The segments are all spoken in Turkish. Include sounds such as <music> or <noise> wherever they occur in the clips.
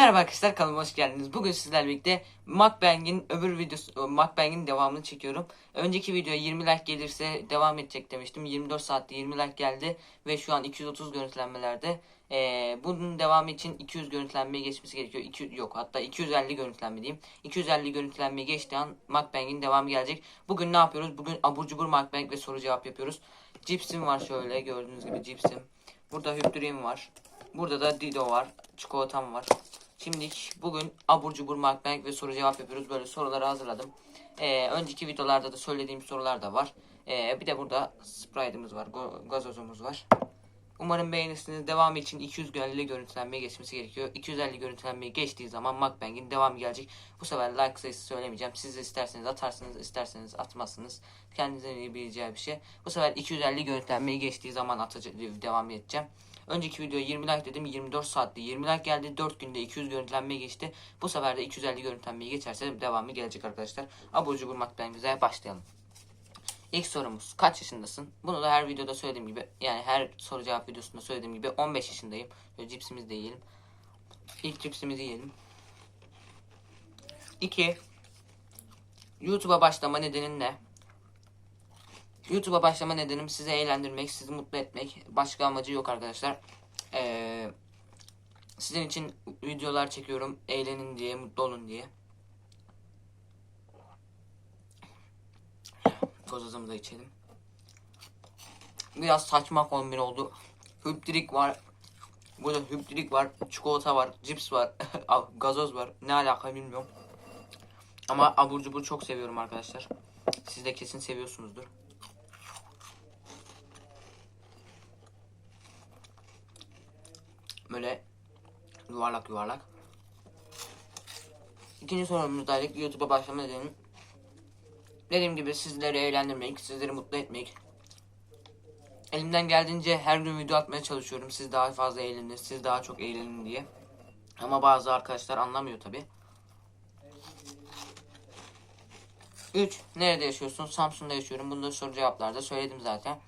Merhaba arkadaşlar kanalıma hoş geldiniz. Bugün sizlerle birlikte Mukbang'in öbür videosu Mukbang'in devamını çekiyorum. Önceki videoya 20 like gelirse devam edecek demiştim. 24 saatte 20 like geldi ve şu an 230 görüntülenmelerde. Ee, bunun devamı için 200 görüntülenmeye geçmesi gerekiyor. 200 yok hatta 250 görüntülenme diyeyim. 250 görüntülenmeye geçtiği an Mukbang'in devamı gelecek. Bugün ne yapıyoruz? Bugün abur cubur Mukbang ve soru cevap yapıyoruz. Cipsim var şöyle gördüğünüz gibi cipsim. Burada hüptürüm var. Burada da Dido var. Çikolatam var. Şimdi bugün abur cubur mukbang ve soru cevap yapıyoruz. Böyle soruları hazırladım. Ee, önceki videolarda da söylediğim sorular da var. Ee, bir de burada Sprite'ımız var. Gazozumuz var. Umarım beğenirsiniz. Devamı için 250 görüntülenmeye geçmesi gerekiyor. 250 görüntülenmeye geçtiği zaman mukbang'in devamı gelecek. Bu sefer like sayısı söylemeyeceğim. Siz isterseniz atarsınız, isterseniz atmazsınız. Kendinizin bileceği bir şey. Bu sefer 250 görüntülenmeye geçtiği zaman atacak, devam edeceğim. Önceki videoya 20 like dedim 24 saatte 20 like geldi 4 günde 200 görüntülenmeye geçti. Bu sefer de 250 görüntülenmeye geçerse devamı gelecek arkadaşlar. Abur cubur mukbang'imize başlayalım. İlk sorumuz kaç yaşındasın? Bunu da her videoda söylediğim gibi yani her soru cevap videosunda söylediğim gibi 15 yaşındayım. Böyle cipsimizi de yiyelim. İlk cipsimizi yiyelim. 2. YouTube'a başlama nedenin ne? YouTube'a başlama nedenim sizi eğlendirmek, sizi mutlu etmek. Başka amacı yok arkadaşlar. Ee, sizin için videolar çekiyorum. Eğlenin diye, mutlu olun diye. Kozazımı da içelim. Biraz saçma kombin oldu. Hüptrik var. Burada hüptrik var. Çikolata var. Cips var. <laughs> gazoz var. Ne alaka bilmiyorum. Ama abur cubur çok seviyorum arkadaşlar. Siz de kesin seviyorsunuzdur. Böyle yuvarlak yuvarlak. İkinci sorumuzdaydık. YouTube'a başlama nedenim. Dediğim gibi sizleri eğlendirmek, sizleri mutlu etmek. Elimden geldiğince her gün video atmaya çalışıyorum. Siz daha fazla eğlenin, siz daha çok eğlenin diye. Ama bazı arkadaşlar anlamıyor tabi. 3. Nerede yaşıyorsun? Samsun'da yaşıyorum. Bunu da soru cevaplarda söyledim zaten.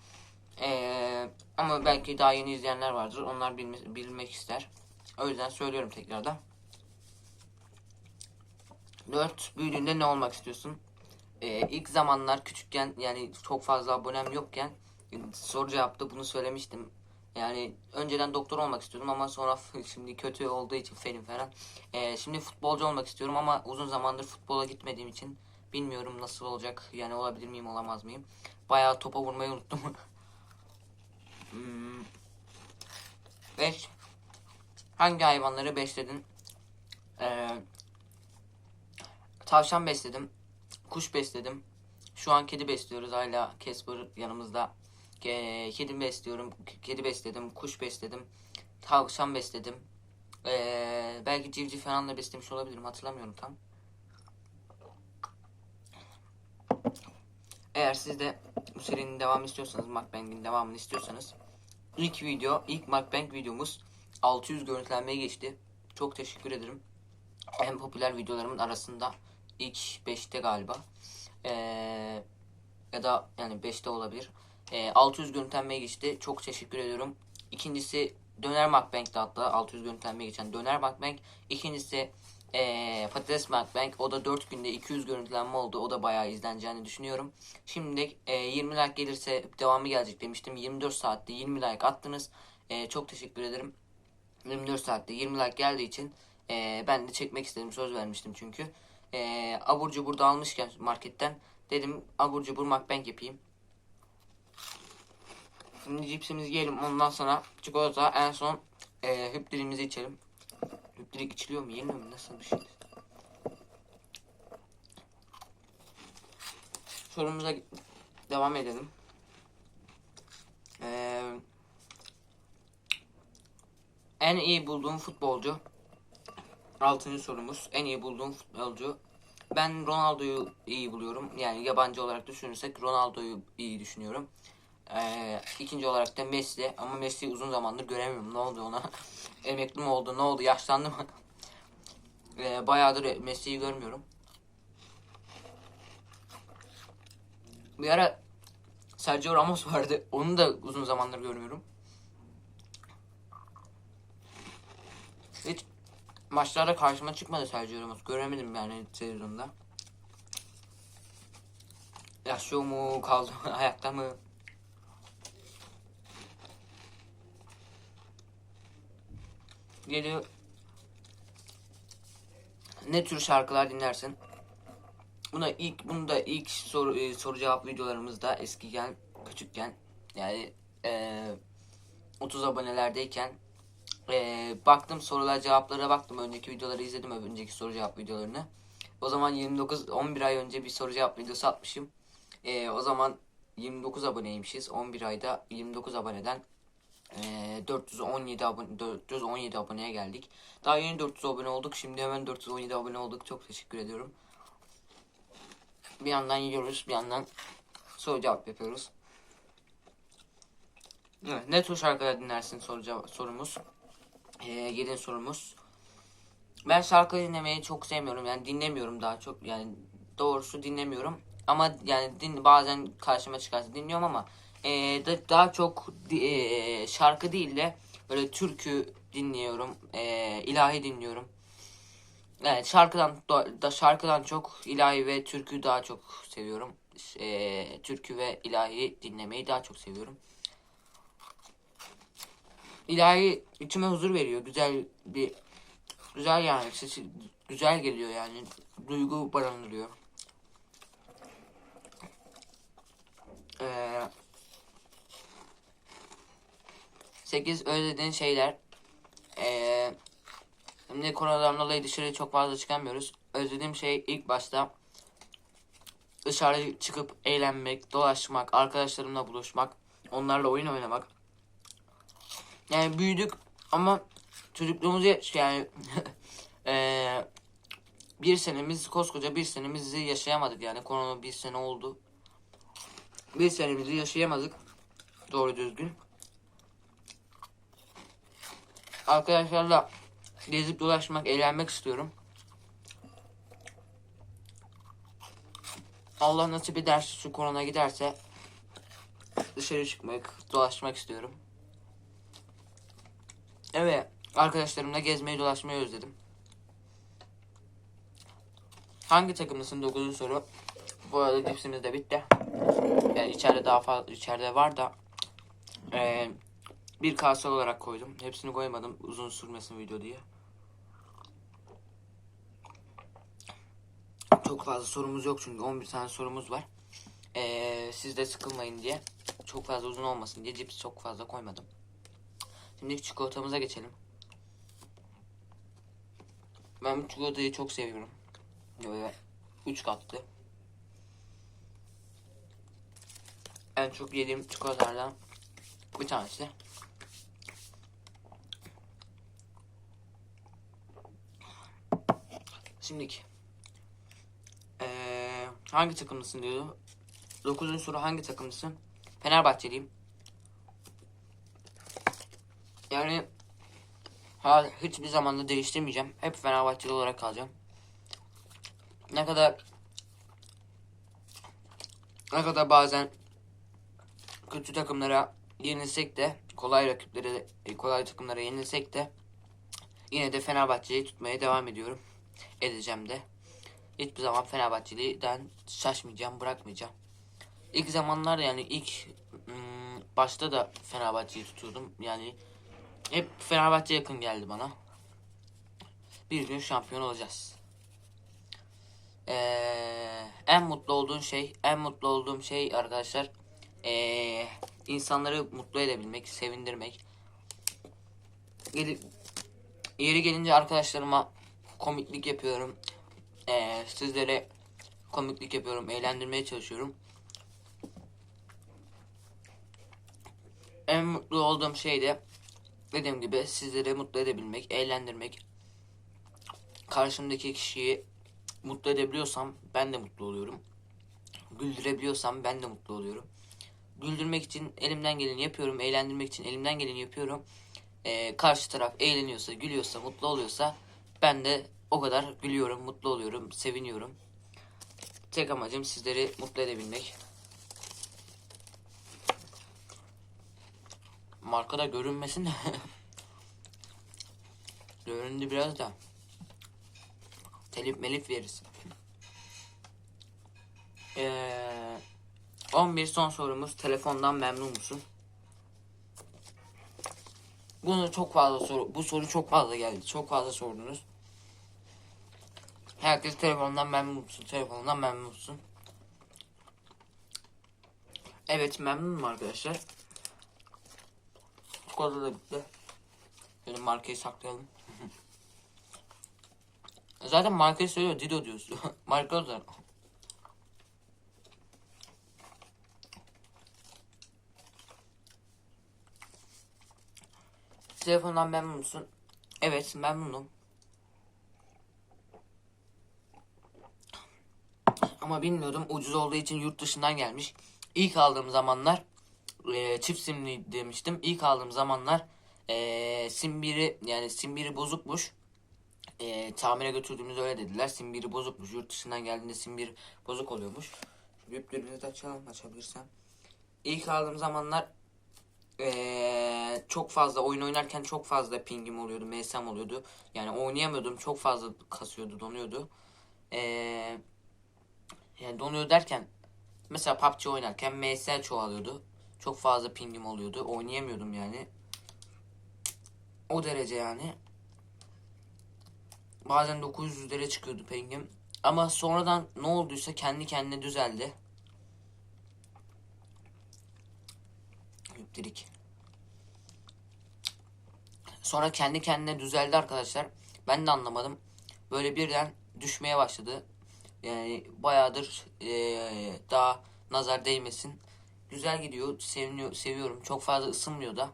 Ee, ama belki daha yeni izleyenler vardır. Onlar bilme, bilmek ister. O yüzden söylüyorum tekrardan. 4. Büyüdüğünde ne olmak istiyorsun? Ee, ilk zamanlar küçükken yani çok fazla abonem yokken soru cevapta bunu söylemiştim. Yani önceden doktor olmak istiyordum ama sonra <laughs> şimdi kötü olduğu için fenim falan. Ee, şimdi futbolcu olmak istiyorum ama uzun zamandır futbola gitmediğim için bilmiyorum nasıl olacak. Yani olabilir miyim olamaz mıyım? Bayağı topa vurmayı unuttum. <laughs> 5. Hangi hayvanları besledin? Ee, tavşan besledim. Kuş besledim. Şu an kedi besliyoruz hala Casper yanımızda. Ke- Kedi besliyorum. Kedi besledim. Kuş besledim. Tavşan besledim. Ee, belki civciv falan da beslemiş olabilirim. Hatırlamıyorum tam. Eğer siz de bu serinin devamını istiyorsanız, Mukbang'in devamını istiyorsanız ilk video, ilk Mukbang videomuz 600 görüntülenmeye geçti. Çok teşekkür ederim. En popüler videolarımın arasında ilk 5'te galiba. Ee, ya da yani 5'te olabilir. Ee, 600 görüntülenmeye geçti. Çok teşekkür ediyorum. İkincisi Döner Mukbang'da hatta 600 görüntülenmeye geçen Döner Mukbang. İkincisi ee, Patates Mukbang. O da 4 günde 200 görüntülenme oldu. O da bayağı izleneceğini düşünüyorum. Şimdi e, 20 like gelirse devamı gelecek demiştim. 24 saatte 20 like attınız. E, çok teşekkür ederim. 24 saatte 20 like geldiği için e, ben de çekmek istedim. Söz vermiştim çünkü. E, abur cubur da almışken marketten dedim abur cubur mukbang yapayım. Şimdi cipsimizi yiyelim. Ondan sonra çikolata en son e, hüptirimizi içelim. Hüptirik içiliyor mu? Yenmiyor mu? Nasıl bir şey? Sorumuza devam edelim. Ee, en iyi bulduğum futbolcu. Altıncı sorumuz. En iyi bulduğum futbolcu. Ben Ronaldo'yu iyi buluyorum. Yani yabancı olarak düşünürsek Ronaldo'yu iyi düşünüyorum. Ee, ikinci olarak da Messi. Ama Messi'yi uzun zamandır göremiyorum. Ne oldu ona? <laughs> Emekli mi oldu? Ne oldu? Yaşlandı mı? <laughs> Ee, bayağıdır Messi'yi görmüyorum. Bir ara Sergio Ramos vardı. Onu da uzun zamandır görmüyorum. Hiç maçlarda karşıma çıkmadı Sergio Ramos. Göremedim yani sezonda. Yaşıyor mu? Kaldı mı? <laughs> Ayakta mı? Geliyor. Ne tür şarkılar dinlersin? Buna ilk bunu da ilk soru e, soru cevap videolarımızda eskiden küçükken yani e, 30 abonelerdeyken e, baktım sorular cevaplara baktım önceki videoları izledim önceki soru cevap videolarını. O zaman 29 11 ay önce bir soru cevap videosu atmışım. E, o zaman 29 aboneymişiz. 11 ayda 29 aboneden e, 417 abone 417 aboneye geldik. Daha yeni 400 abone olduk. Şimdi hemen 417 abone olduk. Çok teşekkür ediyorum. Bir yandan yiyoruz, bir yandan soru cevap yapıyoruz. Evet, ne tür şarkılar dinlersin soru sorumuz. Ee, yedin sorumuz. Ben şarkı dinlemeyi çok sevmiyorum. Yani dinlemiyorum daha çok. Yani doğrusu dinlemiyorum. Ama yani din, bazen karşıma çıkarsa dinliyorum ama e, da, daha çok e, şarkı değil de böyle türkü dinliyorum. E, ilahi dinliyorum. Evet şarkıdan da şarkıdan çok ilahi ve türkü daha çok seviyorum. E, türkü ve ilahi dinlemeyi daha çok seviyorum. İlahi içime huzur veriyor. Güzel bir güzel yani sesi güzel geliyor yani. Duygu barındırıyor. Ee, 8 özlediğin şeyler. Ee, Şimdi koronadan dolayı dışarı çok fazla çıkamıyoruz. Özlediğim şey ilk başta dışarı çıkıp eğlenmek, dolaşmak, arkadaşlarımla buluşmak, onlarla oyun oynamak. Yani büyüdük ama çocukluğumuzu yani eee <laughs> bir senemiz koskoca bir senemizi yaşayamadık yani korona bir sene oldu. Bir senemizi yaşayamadık doğru düzgün. Arkadaşlarla gezip dolaşmak, eğlenmek istiyorum. Allah nasip ederse şu korona giderse dışarı çıkmak, dolaşmak istiyorum. Evet, arkadaşlarımla gezmeyi dolaşmayı özledim. Hangi takımlısın 9. soru. Bu arada cipsimiz de bitti. Yani içeride daha fazla içeride var da ee, bir kase olarak koydum. Hepsini koymadım uzun sürmesin video diye. Çok fazla sorumuz yok çünkü 11 tane sorumuz var. Ee, siz de sıkılmayın diye. Çok fazla uzun olmasın diye cips çok fazla koymadım. Şimdi çikolatamıza geçelim. Ben bu çikolatayı çok seviyorum. Böyle 3 katlı. En çok yediğim çikolatalardan bir tanesi. Şimdiki. Ee, hangi takımlısın diyordu. Dokuzuncu soru hangi takımlısın? Fenerbahçeliyim. Yani ha, hiçbir zamanda değiştirmeyeceğim. Hep Fenerbahçeli olarak kalacağım. Ne kadar ne kadar bazen kötü takımlara yenilsek de kolay rakiplere kolay takımlara yenilsek de yine de Fenerbahçe'yi tutmaya devam ediyorum. Edeceğim de. Hiçbir zaman Fenerbahçeli'den şaşmayacağım, bırakmayacağım. İlk zamanlar yani ilk ım, başta da Fenerbahçe'yi tutuyordum. Yani hep Fenerbahçe yakın geldi bana. Bir gün şampiyon olacağız. Ee, en mutlu olduğun şey, en mutlu olduğum şey arkadaşlar, ee, insanları mutlu edebilmek, sevindirmek. Gelip yeri gelince arkadaşlarıma komiklik yapıyorum. Ee, sizlere komiklik yapıyorum, eğlendirmeye çalışıyorum. En mutlu olduğum şey de dediğim gibi sizleri mutlu edebilmek, eğlendirmek. Karşımdaki kişiyi mutlu edebiliyorsam ben de mutlu oluyorum. Güldürebiliyorsam ben de mutlu oluyorum. Güldürmek için elimden geleni yapıyorum, eğlendirmek için elimden geleni yapıyorum. Ee, karşı taraf eğleniyorsa, gülüyorsa, mutlu oluyorsa ben de o kadar gülüyorum, mutlu oluyorum, seviniyorum. Tek amacım sizleri mutlu edebilmek. Markada görünmesin de. <laughs> Göründü biraz da. Telif melif veririz. Ee, 11 son sorumuz. Telefondan memnun musun? Bunu çok fazla soru, bu soru çok fazla geldi. Çok fazla sordunuz. Herkes telefondan memnun musun? Telefondan memnun musun? Evet memnunum arkadaşlar. Çikolata da bitti. Benim markayı saklayalım. <laughs> Zaten markayı söylüyor. Dido diyorsun. <laughs> Marka o. Telefondan memnun musun? Evet memnunum. Ama bilmiyordum ucuz olduğu için yurt dışından gelmiş. İlk aldığım zamanlar e, çift simli demiştim. İlk aldığım zamanlar e, sim biri yani sim biri bozukmuş. E, tamire götürdüğümüzde öyle dediler. Sim biri bozukmuş. Yurt dışından geldiğinde sim biri bozuk oluyormuş. Büyüklerimizi de açalım açabilirsem. İlk aldığım zamanlar ee, çok fazla oyun oynarken çok fazla pingim oluyordu, MSM oluyordu. Yani oynayamıyordum, çok fazla kasıyordu, donuyordu. Ee, yani donuyor derken mesela PUBG oynarken MS çoğalıyordu. Çok fazla pingim oluyordu, oynayamıyordum yani. O derece yani. Bazen 900'lere çıkıyordu pingim. Ama sonradan ne olduysa kendi kendine düzeldi. Hüptirik. Sonra kendi kendine düzeldi arkadaşlar. Ben de anlamadım. Böyle birden düşmeye başladı. Yani bayağıdır eee, daha nazar değmesin. Güzel gidiyor. Seviniyor, seviyorum. Çok fazla ısınmıyor da.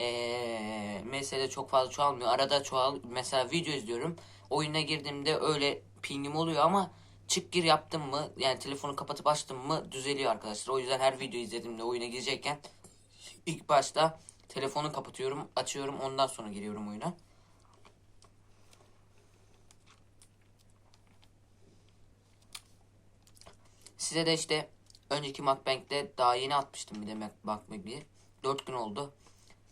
Eee mesela çok fazla çoğalmıyor. Arada çoğal. Mesela video izliyorum. Oyuna girdiğimde öyle pingim oluyor ama çık gir yaptım mı yani telefonu kapatıp açtım mı düzeliyor arkadaşlar. O yüzden her video izlediğimde oyuna girecekken ilk başta telefonu kapatıyorum, açıyorum, ondan sonra giriyorum oyuna. Size de işte önceki Macbank'te daha yeni atmıştım bir de Macbank'i. 4 gün oldu.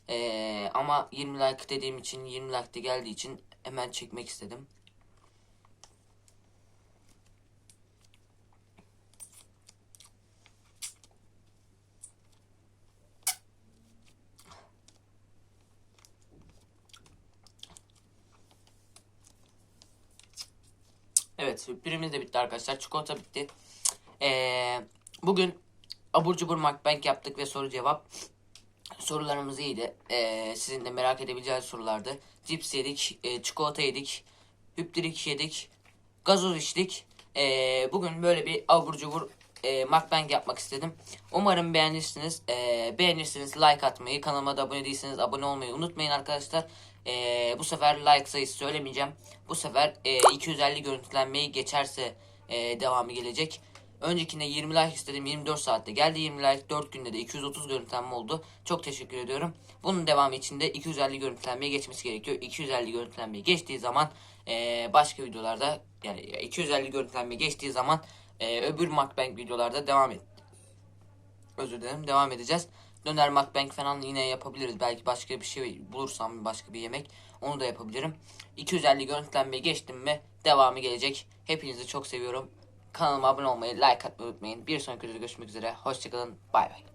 Ee, ama 20 like dediğim için 20 like de geldiği için hemen çekmek istedim. Evet, sürprizimiz de bitti arkadaşlar. Çikolata bitti. Ee, bugün abur cubur mukbang yaptık ve soru cevap. Sorularımız iyiydi. Ee, sizin de merak edebileceğiniz sorulardı. Cips yedik, e, çikolata yedik, hüptirik yedik, gazoz içtik. Ee, bugün böyle bir abur cubur e, mukbang yapmak istedim. Umarım beğenirsiniz. Ee, beğenirseniz like atmayı, kanalıma da abone değilseniz abone olmayı unutmayın arkadaşlar. Ee, bu sefer like sayısı söylemeyeceğim. Bu sefer e, 250 görüntülenmeyi geçerse e, devamı gelecek. Öncekinde 20 like istedim 24 saatte geldi 20 like 4 günde de 230 görüntülenme oldu. Çok teşekkür ediyorum. Bunun devamı için de 250 görüntülenmeye geçmesi gerekiyor. 250 görüntülenmeyi geçtiği zaman e, başka videolarda yani 250 görüntülenmeyi geçtiği zaman e, öbür mukbang videolarda devam et. Özür dilerim devam edeceğiz. Döner mukbang falan yine yapabiliriz. Belki başka bir şey bulursam başka bir yemek onu da yapabilirim. 250 görüntülenmeyi geçtim mi devamı gelecek. Hepinizi çok seviyorum. Kanalıma abone olmayı, like atmayı unutmayın. Bir sonraki videoda görüşmek üzere. Hoşçakalın. Bay bay.